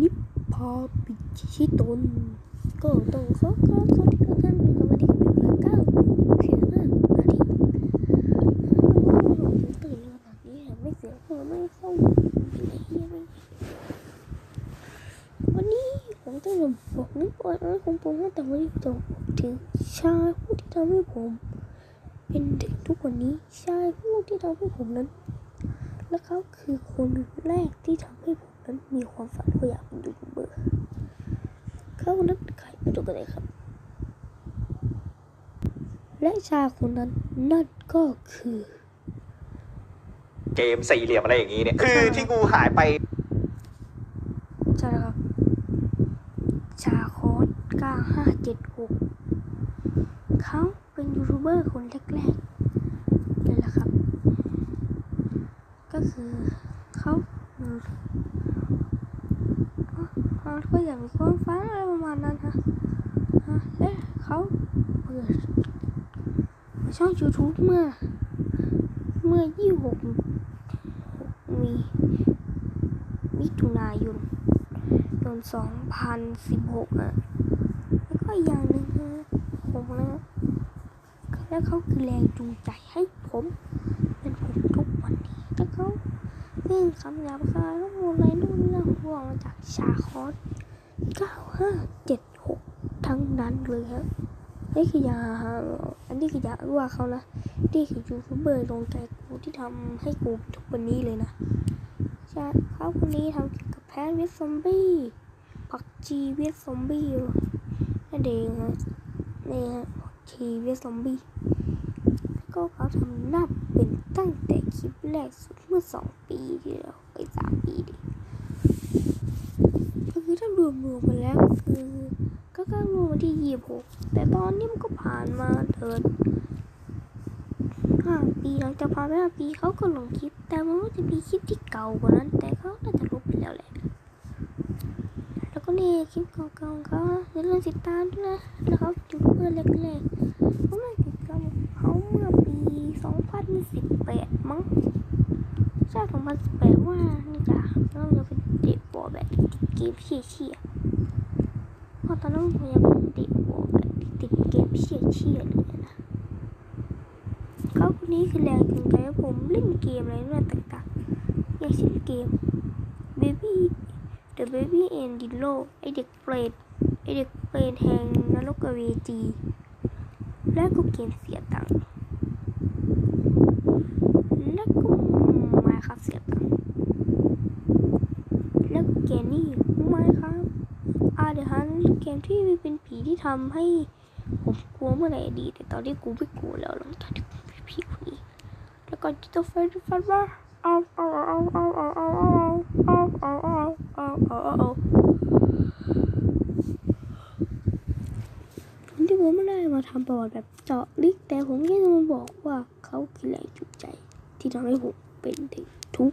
นิพพาปิชิตนก็ต้องขอขอสวัสดีทุกท่านกัวันนี้ก็เป็นเวลาเก้าโมงสิบห้านาทีผมตื่นมาแบบนี้ไม่เสียงผมไม่เข้าอยู่ในเฮียไม่วันนี้ผมต้องบอกนึกว่าอะไรของผมแต่วันนี้จะบถึงชายผู้ที่ทำให้ผม เป็นเด็กทุกวันนี้ชายผู้ที่ทำให้ผมนั้น และเขาคือคนแรกที่ทำให้ผมนั้นมีความฝันว่าอยากเป็นยูทูบเบอร์ เขาคนนั้นเป็นใครไปดูกันเลยครับ และชายคนนั้นนั่นก็คือเกมสี่เหลี่ยมอะไรอย่างนี้เนี่ย คือที่กูหายไป ใช่แล้วครับ ชาโคส9576 เขาเป็นยูทูบเบอร์คนแรกๆเลยล่ะครับ ก็คือเขาเขาก็อยากมีความฝันอะไรประมาณนั้นฮะฮะและเขาเปิดช่อง YouTube เมื่อ เมื่อ 26 มี มิถุนายนยน2016อะแล้วก็อย่างหนึ่งนะผมนะและเขาคือแรงจูงใจให้ผม เขาเรื่องคำหยาบคายข้อมูลไรนู่นนี่นั่นพวกมาจากชาคอส9576ทั้งนั้นเลยครับนี่คือยาอันนี้คือยาว่าเขานะนี่คือยูทูบเบอร์ลงใจกูที่ทำให้กูทุกวันนี้เลยนะใช่เขาคนนี้ทำเกี่ยวกับแพนเวสซอมบี้ผักชีเวสซอมบี้นั่นเองฮะนี่ฮะผักชีเวสซอมบี้ก็เขาทำหน้า เป็นตั้งแต่คลิปแรกสุดเมื่อสองปีที่แล้วไปสามปีดิคือถ้ารวมรวมๆกันแล้วคือก็ก็รวมมาที่ยี่หกแต่ตอนนี้มันก็ผ่านมาเถิดห้าปีหลังจากผ่านไปห้าปีเขาก็ลงคลิป แต่มันก็จะมีคลิปที่เก่ากว่านั้น แต่เขาน่าจะลบไปแล้วแหละแล้วก็นี่คลิปเก่าๆของเขาอย่าลืมติดตามด้วยนะแล้วเขายูทูบเบอร์แรกๆเขาไม่ติดตามเขาเมื่อปี 2018มั้งใช่2018ว่านี่จ้ะเราจะเป็นเด็กบอแบบติดเกมเชี่ยๆเพราะตอนนั้นผมยังเป็นเด็กบอแบบติดเกมเชี่ยๆเลยนะเขาคนนี้คือแรงจูงใจให้ผมเล่นเกมอะไรนั่นต่างๆอย่างเช่นเกม Baby The Baby and Dillo ไอเด็กเปรตไอเด็กเปรตแห่งนรกเวจีและก็เกมเสียตังค์และก็มาครับเสียตังค์แล้วก็เกมนี้ไม่ครับอา เดฮันเกมที่เป็นผีที่ทำให้ผมกลัวเมื่อไหร่ดีแต่ตอนนี้กูไม่กลัวแล้วหลังจากที่กูมีผีคนนี้แล้วก็จิตเฟรฟันว่าเอาเอาเอาเอาเอาเอาเอาเอาเอาเอาเอาเอาเอาเอาที่ผมไม่ได้มาทำประวัติแบบเจาะลึกแต่ผมแค่จะมาบอกว่าเขาคือแรงจูงใจ ที่ทำให้ผมเป็นถึงทุก